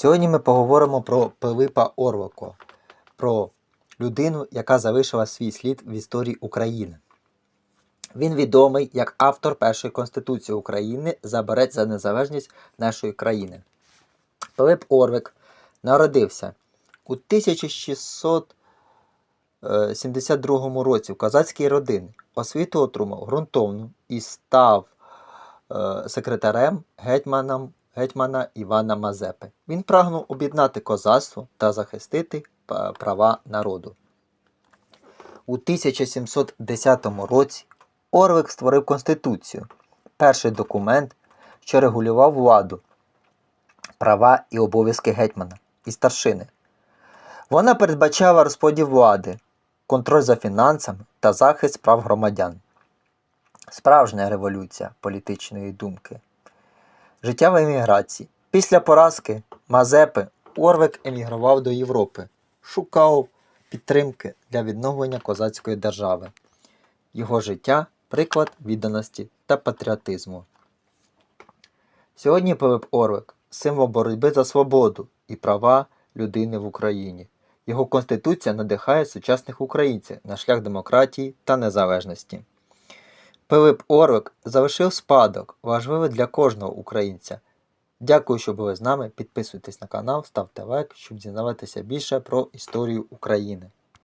Сьогодні ми поговоримо про Пилипа Орвако, про людину, яка залишила свій слід в історії України. Він відомий як автор першої Конституції України за борець за незалежність нашої країни. Пилип Орвик народився у 1672 році в козацькій родині. Освіту отримав ґрунтовну і став е, секретарем гетьманом, гетьмана Івана Мазепи. Він прагнув об'єднати козацтво та захистити права народу. У 1710 році Орвик створив Конституцію, перший документ, що регулював владу, права і обов'язки гетьмана і старшини. Вона передбачала розподіл влади, контроль за фінансами та захист прав громадян. Справжня революція політичної думки. Життя в еміграції. Після поразки Мазепи Орвик емігрував до Європи, шукав підтримки для відновлення козацької держави. Його життя приклад відданості та патріотизму. Сьогодні Пилип Орвик символ боротьби за свободу і права людини в Україні. Його конституція надихає сучасних українців на шлях демократії та незалежності. Пилип Орвик залишив спадок, важливий для кожного українця. Дякую, що були з нами. Підписуйтесь на канал, ставте лайк, щоб дізнаватися більше про історію України.